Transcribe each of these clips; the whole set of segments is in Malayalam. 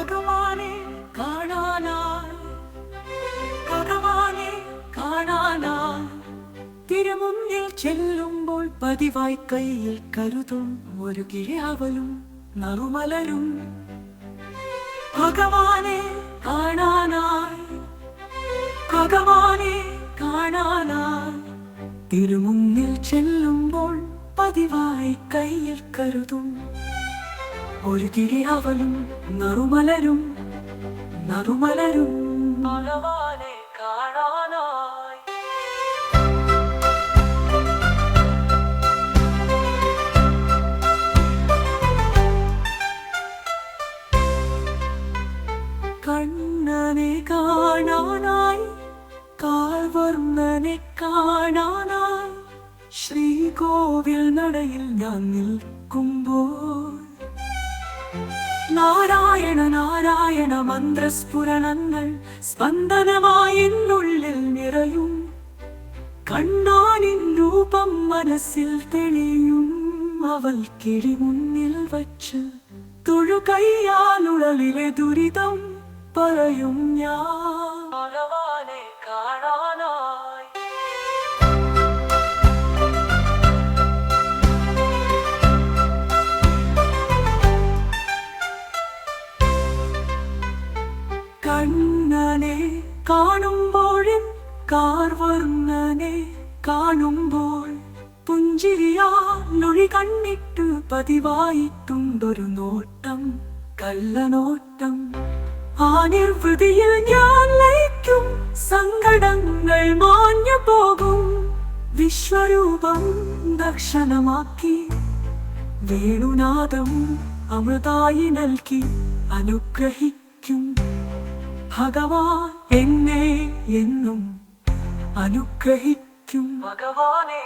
ഭഗവാനെ ഭഗവാനെ തിരുമുന്നിൽ ചെല്ലുമ്പോൾ പതിവായി കയ്യിൽ കരുതും. ഒരു കിഴാവലും നറുമലരും. ഭഗവാനെ കാണാനായി. ഭഗവാനെ കാണാനായി. തിരുമുന്നിൽ ചെല്ലുമ്പോൾ പതിവായി കയ്യിൽ കരുതും. ഒരു കിളി അവനും നറുമലരും നറുമലരും ഭഗവാനെ കാണാനായി. കണ്ണനെ കാണാനായി കാൽവർണനെ കാണാനായി ശ്രീകോവിൽ നടയിൽ ഞാൻ നിൽക്കുമ്പോൾ നാരായണ നാരായണ മന്ത്രസ്ഫുരണങ്ങൾ സ്പന്ദനമായി എന്നുള്ളിൽ നിറയും. കണ്ണാനിൻ രൂപം മനസ്സിൽ തെളിയും. അവൾ കിഴി മുന്നിൽ വച്ച് തൊഴുകയ്യാലുടലിലെ ദുരിതം പറയും ഞാൻ. കണ്ണനെ കാണുമ്പോഴും കാർവർണനെ കാണുമ്പോൾ പുഞ്ചിരിയാലൊഴി കണ്ണിട്ട് പതിവായിട്ടുണ്ടൊരു നോട്ടം കള്ളനോട്ടം. ആ നിർവൃതിയിൽ ഞാൻ ലയിക്കും സങ്കടങ്ങൾ മാഞ്ഞു പോകും. വിശ്വരൂപം ദർശനമാക്കി വേണുനാദം അമൃതായി നൽകി അനുഗ്രഹിക്കും. ഭഗവാൻ എന്നെ എന്നും അനുഗ്രഹിക്കും. ഭഗവാനെ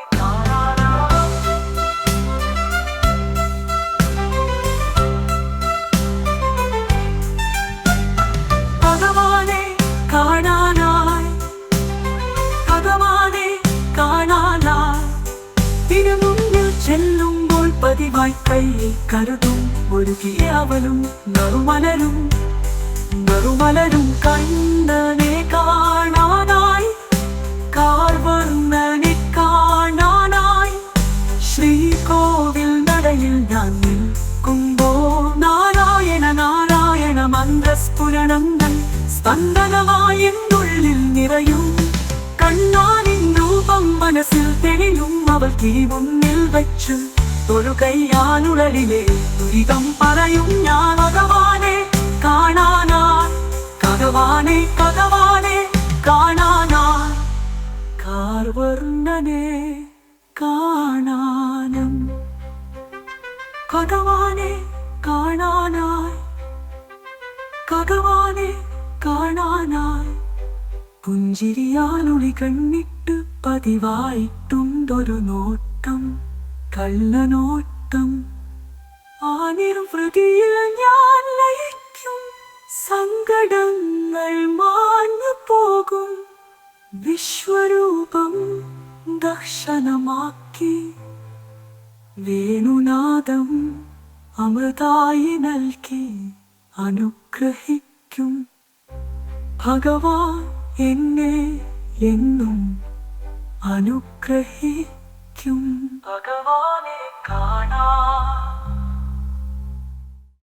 ഭഗവാനെ കാണാനായി. ഭഗവാനെ കാണാനായി. തിരുമുന്നിൽ ചെല്ലുമ്പോൾ പതിവായി കയ്യിൽ കരുതും. ഒരു കിയാവലും നറുമലരും നറുമലരും കണ്ണനെ കാണാനായി. കാർവർണനെ കാണാനായി. ശ്രീകോവിൽ നടയിൽ ഞാൻ നിൽക്കുമ്പോ നാരായണ നാരായണ മന്ത്രസ്ഫുരണങ്ങൾ സ്പന്ദനമായി നിറയും. കണ്ണാനിൻ രൂപം മനസ്സിൽ തെളിയും. അവൾ തീ മുന്നിൽ വെച്ച് തൊഴുകയ്യാനുള്ളിലെ ദുരിതം പറയും. ഞാൻ ഭഗവാനെ കാണാനായി കഥവാനെ കഥവാനെ കാണാനായി കാർവർണനെ കാണാനും. കഥവാനെ കാണാനായി. കഥവാനെ കാണാനായി. പുഞ്ചിരിയാലൊളി കണ്ണിട്ട് പതിവായിട്ടുണ്ടൊരു നോട്ടം കള്ളനോട്ടം. ആ നിർവൃതിയിൽ ഞാൻ ലയിക്കും സങ്കടങ്ങൾ മാഞ്ഞു പോകും. വിശ്വരൂപം ദർശനമാക്കി. വേണുനാദം അമൃതായി നൽകി അനുഗ്രഹിക്കും. ഭഗവാൻ എന്നെ എന്നും അനുഗ്രഹിക്കും. ഭഗവാനെ കാണാൻ